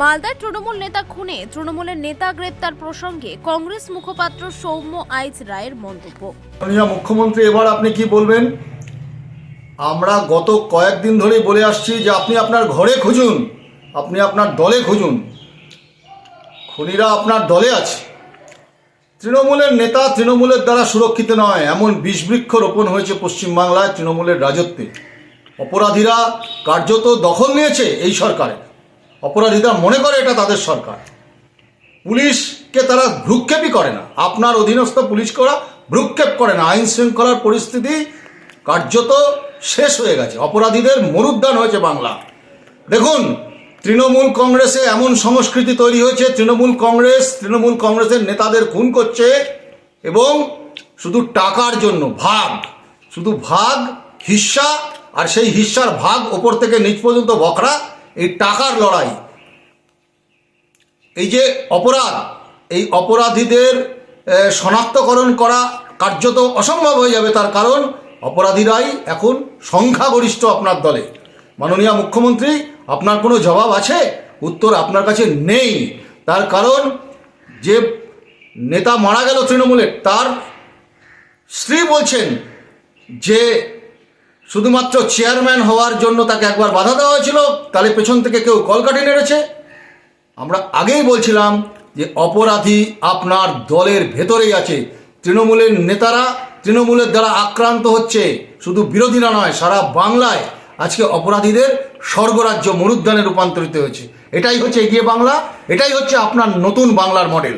মালদায় তৃণমূল নেতা খুনে। তৃণমূলের নেতা গ্রেপ্তার প্রসঙ্গে কংগ্রেস মুখপাত্র সৌম্য আইচ রায়ের মন্তব্য। মুখ্যমন্ত্রী, এবার আপনি কি বলবেন? আমরা গত কয়েকদিন ধরেই বলে আসছি যে আপনি আপনার ঘরে খুঁজুন, আপনি আপনার দলে খুঁজুন। খুনিরা আপনার দলে আছে। তৃণমূলের নেতা তৃণমূলের দ্বারা সুরক্ষিত নয়, এমন বিষবৃক্ষ রোপণ হয়েছে পশ্চিমবাংলায় তৃণমূলের রাজত্বে। অপরাধীরা কার্যত দখল নিয়েছে এই সরকারে অপরাধীরা মনে করে এটা তাদের সরকার। পুলিশকে তারা ভ্রুক্ষেপই করে না। আপনার অধীনস্থ পুলিশ করা ভ্রুক্ষেপ করে না। আইন শৃঙ্খলার পরিস্থিতি কার্যত শেষ হয়ে গেছে। অপরাধীদের মরুদ্যান হয়েছে বাংলা। দেখুন, তৃণমূল কংগ্রেসে এমন সংস্কৃতি তৈরি হয়েছে, তৃণমূল কংগ্রেস, তৃণমূল কংগ্রেসের নেতাদের খুন করছে এবং শুধু টাকার জন্য, ভাগ, শুধু ভাগ, হিস্সা, আর সেই হিস্সার ভাগ ওপর থেকে নিচ পর্যন্ত বকরা এই টাকার লড়াই। এই যে অপরাধ, এই অপরাধীদের শনাক্তকরণ করা কার্যত অসম্ভব হয়ে যাবে তার কারণ অপরাধীরাই এখন সংখ্যাগরিষ্ঠ আপনার দলে। মাননীয় মুখ্যমন্ত্রী, আপনার কোনো জবাব আছে? উত্তর আপনার কাছে নেই। তার কারণ যে নেতা মারা গেল তৃণমূলের, তার স্ত্রী বলছেন যে শুধুমাত্র চেয়ারম্যান হওয়ার জন্য তাকে একবার বাধা দেওয়া হয়েছিল, তাহলে পেছন থেকে কেউ কলকাঠি নেড়েছে। আমরা আগেই বলছিলাম যে অপরাধী আপনার দলের ভেতরেই আছে। তৃণমূলের নেতারা, তৃণমূলের দ্বারা আক্রান্ত হচ্ছে। শুধু বিরোধীরা নয়, সারা বাংলায় আজকে অপরাধীদের স্বর্গরাজ্য মরুদ্যানে রূপান্তরিত হয়েছে। এটাই হচ্ছে এগিয়ে বাংলা, এটাই হচ্ছে আপনার নতুন বাংলার মডেল।